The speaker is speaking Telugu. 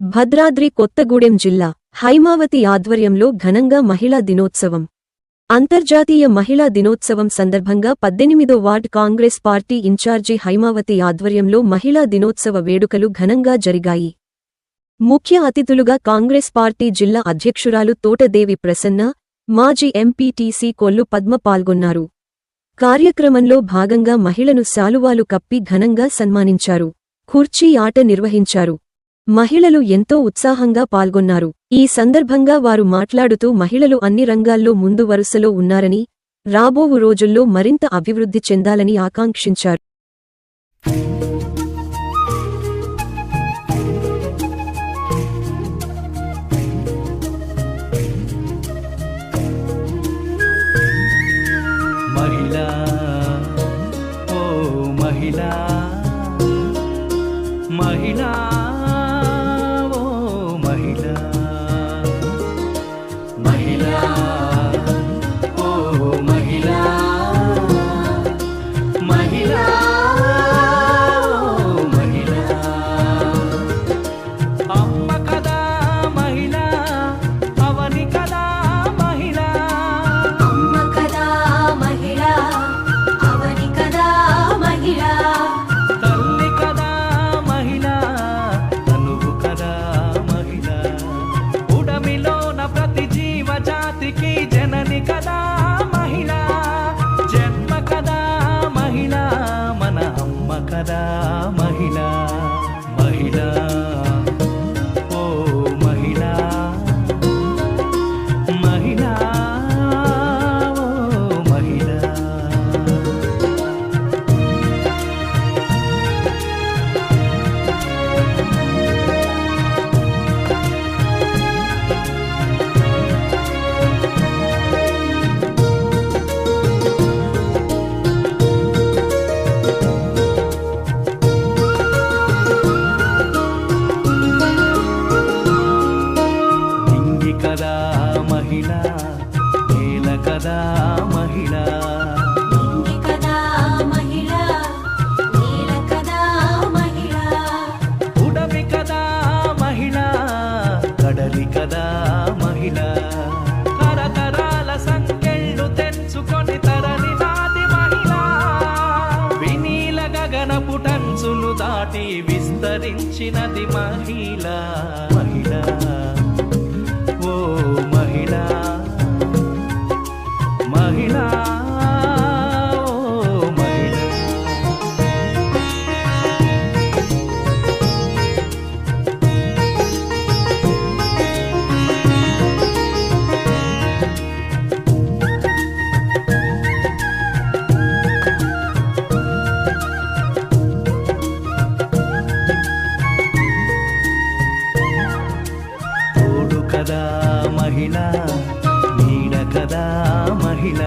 భద్రాద్రి కొత్తగూడెం జిల్లా హైమావతి ఆధ్వర్యంలో ఘనంగా మహిళా దినోత్సవం. అంతర్జాతీయ మహిళా దినోత్సవం సందర్భంగా పద్దెనిమిదో ward Congress party in-charge Haimavathi ఆధ్వర్యంలో మహిళా దినోత్సవ వేడుకలు ఘనంగా జరిగాయి. ముఖ్య అతిథులుగా కాంగ్రెస్ పార్టీ జిల్లా అధ్యక్షురాలు తోటదేవి ప్రసన్న మాజీ ఎంపీటీసీ కొల్లు పద్మ పాల్గొన్నారు. కార్యక్రమంలో భాగంగా మహిళను శాలువాలు కప్పి ఘనంగా సన్మానించారు. కుర్చీ ఆట నిర్వహించారు. మహిళలు ఎంతో ఉత్సాహంగా పాల్గొన్నారు. ఈ సందర్భంగా వారు మాట్లాడుతూ మహిళలు అన్ని రంగాల్లో ముందు వరుసలో ఉన్నారని రాబోవు రోజుల్లో మరింత అభివృద్ధి చెందాలని ఆకాంక్షించారు. మహిళా ఓ మహిళా మహిళా కదా మహిళ నేల కదా మహిళ. ఇంగి కదా మహిళ కడలి కదా మహిళ. తరతరాల సంకెళ్ళు తెంచుకొని తరలి నాది మహిళ. వినీల గగనపు టంచులు దాటి విస్తరించినది మహిళ. కదా మహిళ నీడ కదా మహిళ.